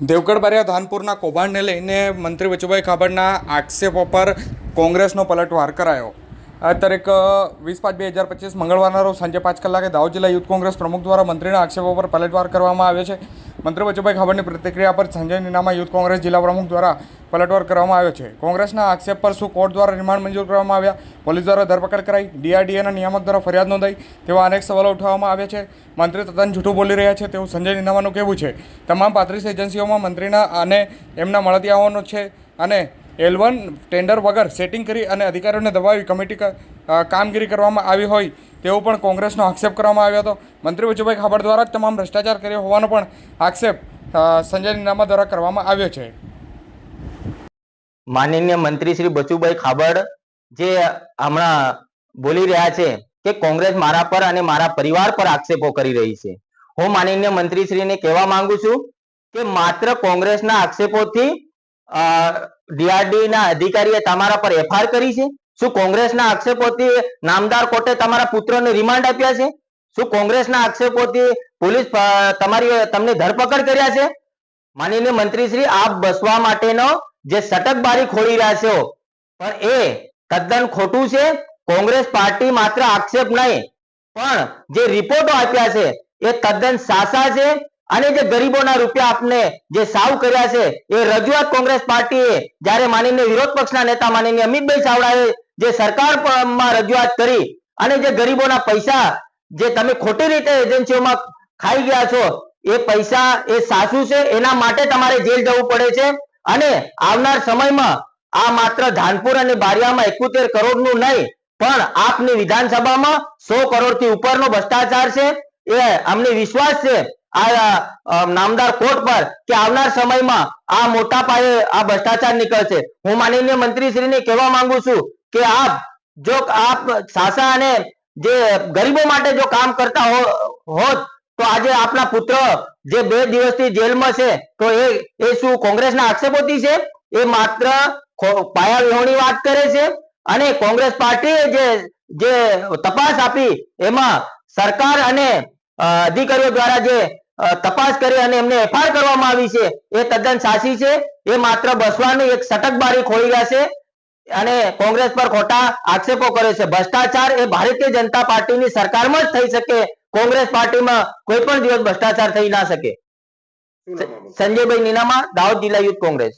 દેવગઢ બારિયા ધાનપુરના કૌભાંડને લઈને મંત્રી વચુભાઈ ખાબડના આક્ષેપો પર કોંગ્રેસનો પલટવાર કરાયો. આ તારીખ વીસ પાંચ બે હજાર પચીસ મંગળવારના રોજ સાંજે પાંચ કલાકે દાહોદ જિલ્લા યુથ કોંગ્રેસ પ્રમુખ દ્વારા મંત્રીના આક્ષેપો પર પલટવાર કરવામાં આવ્યો છે. મંત્રી બચુભાઈ ખાબડની પ્રતિક્રિયા પર સંજય નીનામા યુથ કોંગ્રેસ જિલ્લા પ્રમુખ દ્વારા પલટવાર કરવામાં આવ્યો છે. કોંગ્રેસના આક્ષેપ પર શું કોર્ટ દ્વારા રિમાન્ડ મંજૂર કરવામાં આવ્યા? પોલીસ દ્વારા ધરપકડ કરાઈ? ડીઆરડીએના નિયામક દ્વારા ફરિયાદ નોંધાઈ? તેવા અનેક સવાલો ઉઠાવવામાં આવ્યા છે. મંત્રી તદ્દન જૂઠું બોલી રહ્યા છે. તેવું સંજય નીનામાનું કહેવું છે. તમામ પાંત્રીસ એજન્સીઓમાં મંત્રીના અને એમના મળતિયાઓનો છે અને એલ વન ટેન્ડર વગર સેટિંગ કરી અને અધિકારીઓને દબાવી કમિટી કામગીરી કરવામાં આવી હોય તેવો પણ કોંગ્રેસનો આક્ષેપ કરવામાં આવ્યો હતો. મંત્રી વજુભાઈ ખાબડ દ્વારા જ તમામ ભ્રષ્ટાચાર કર્યો હોવાનો પણ આક્ષેપ સંજય નીનામા દ્વારા કરવામાં આવ્યો છે. માનનીય મંત્રી શ્રી બચુભાઈ ખાબડ જે હમણાં બોલી રહ્યા છે કે કોંગ્રેસ મારા પર અને મારા પરિવાર પર આક્ષેપો કરી રહી છે. હું માનનીય મંત્રી શ્રીને કહેવા માંગુ છું કે માત્ર કોંગ્રેસના આક્ષેપોથી ડીઆરડી ના અધિકારીએ તમારા પર એફઆઈઆર કરી છે? શું કોંગ્રેસના આક્ષેપોથી નામદાર કોર્ટે તમારા પુત્રને રિમાન્ડ આપ્યા છે? શું કોંગ્રેસના આક્ષેપોથી પોલીસ તમારી, તમને ધરપકડ કર્યા છે? માનનીય મંત્રી શ્રી આપ બસવા માટેનો જે સટકબારી ખોલી રહ્યા છો, પણ એ તદ્દન ખોટું છે. કોંગ્રેસ પાર્ટી માત્ર આક્ષેપ નહીં, પણ જે રિપોર્ટો આપ્યા છે, એ તદ્દન સાસા છે. અને જે ગરીબોના રૂપિયા આપને જે સાવ કર્યા છે, એ રજૂઆત કોંગ્રેસ પાર્ટીએ જ્યારે માનીને વિરોધ પક્ષના નેતા માનીને અમિતભાઈ ચાવડાએ જે સરકારમાં રજૂઆત કરી અને જે ગરીબોના પૈસા જે તમે ખોટી રીતે એજન્સીઓમાં ખાઈ ગયા છો, એ પૈસા એ સાચું છે? એના માટે તમારે જેલ જવું પડે છે? અને આવનાર સમયમાં આ માત્ર ધાનપુર અને બારિયામાં એકોતેર કરોડનું નહીં, પણ આપની વિધાનસભામાં સો કરોડથી ઉપરનો ભ્રષ્ટાચાર છે. એ અમને વિશ્વાસ છે આ નામદાર કોર્ટ પર કે આવનાર સમયમાં આ મોટા પાયે આ ભ્રષ્ટાચાર નીકળશે. હું માનનીય મંત્રીશ્રીને કહેવા માંગુ છું કે આપ જો આપ સાસા અને જે ગરીબો માટે જો કામ કરતા હોત, તો આજે આપના પુત્ર જે બે દિવસથી જેલમાં છે, તો એ એ શું કોંગ્રેસના આક્ષેપોથી છે? એ માત્ર પાયા વિહોણી વાત કરે છે અને કોંગ્રેસ પાર્ટીએ જે જે તપાસ આપી, એમાં સરકાર અને અધિકારીઓ દ્વારા જે તપાસ કરી અને એમને એફઆઈઆર કરવામાં આવી છે, એ તદ્દન સાચી છે. એ માત્ર બસવાનું એક સટકબારી ખોલી ગયા છે અને કોંગ્રેસ પર ખોટા આક્ષેપો કરે છે. ભ્રષ્ટાચાર એ ભારતીય જનતા પાર્ટીની સરકારમાં જ થઈ શકે. કોંગ્રેસ પાર્ટીમાં કોઈ પણ દિવસ ભ્રષ્ટાચાર થઈ ના શકે. સંજયભાઈ નીનામા દાહોદ જિલ્લા યુથ કોંગ્રેસ.